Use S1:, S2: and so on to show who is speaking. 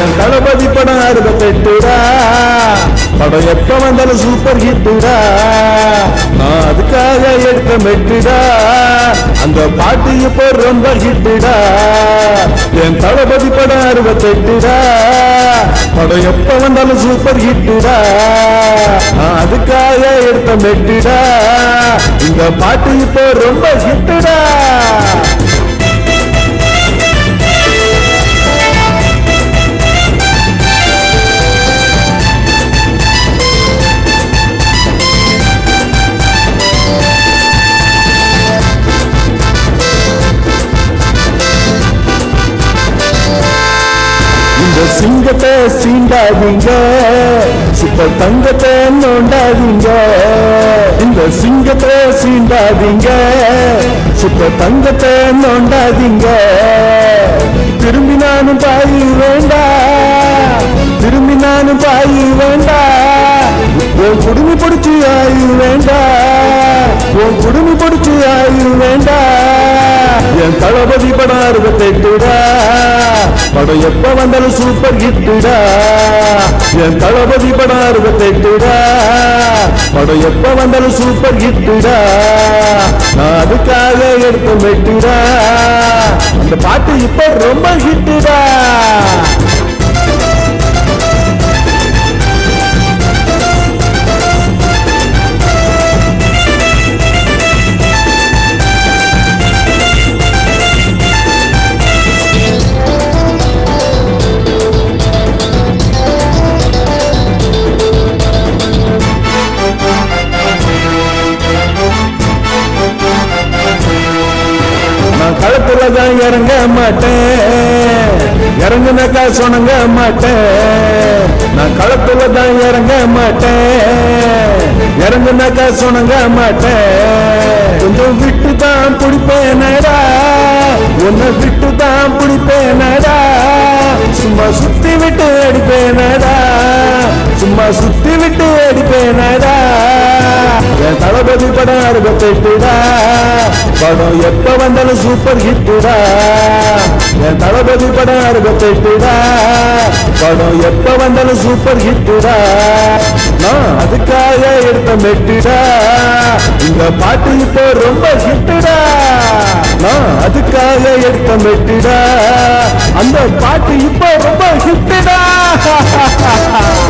S1: என் தளபதி படம் அறுபத்தெட்டுடா படம் எப்ப வந்தாலும் சூப்பர் ஹிட்டுடா நான் அதுக்காக எடுத்த மெட்டுடா. அந்த பாட்டு இப்போ ரொம்ப ஹிட்டுடா என் தளபதி படம் அறுபத்தெட்டுடா படம் எப்ப வந்தாலும் சூப்பர் ஹிட்டுடா நான் அதுக்காக எடுத்த மெட்டுடா. இந்த பாட்டு இப்போ ரொம்ப ஹிட்டுடா நோண்டாதீங்க சுத்த தங்கத்தை நோண்டாதீங்க. இந்த சிங்கத்தை சீண்டாதீங்க. சுத்த தங்கத்தை நோண்டாதீங்க. திரும்பி நானும் பாய் வேண்டா. திரும்பி நானும் பாய் வேண்டா. உன் குடுமி பிடிச்சி ஆயு வேண்டா. உன் குடுமி பிடிச்சி ஆயு வேண்டா. என் தளபதி படம் அறுபத்தெட்டுடா படம் எப்ப வந்தாலும் சூப்பர் ஹிட்டுடா என் தளபதி படம் அறுபத்தெட்டுடா படம் எப்ப வந்தாலும் சூப்பர் ஹிட்டுடா நான் அதுக்காக எடுத்து வெட்டுடா அந்த பாட்டு இப்ப ரொம்ப ஹிட்டுடா தான் இறங்க மாட்டேன். இறங்குனாக்கா சொணங்க மாட்டேன். நான் களத்துல தான் இறங்க மாட்டேன். இறங்குனாக்கா சொணங்க மாட்டேன். கொஞ்சம் விட்டு தான் பிடிப்பேனடா உன்னை விட்டு தான் பிடிப்பேனடா சும்மா சுத்தி விட்டு அடிப்பேனடா சும்மா சுத்தி விட்டு அடிப்பேனடா என் தளபதி படம் அறுபத்தெட்டு. படம் எப்ப வந்தாலும் சூப்பர் ஹிட்டுடா என் தளபதி படம் அறுபத்தெட்டுடா படம் எப்ப வந்தாலும் சூப்பர் ஹிட்டுடா நான் அதுக்காக எடுத்த மெட்டுடா இந்த பாட்டு இப்போ ரொம்ப ஹிட்டுடா நான் அதுக்காக எடுத்த மெட்டுடா அந்த பாட்டு இப்போ ரொம்ப ஹிட்டுடா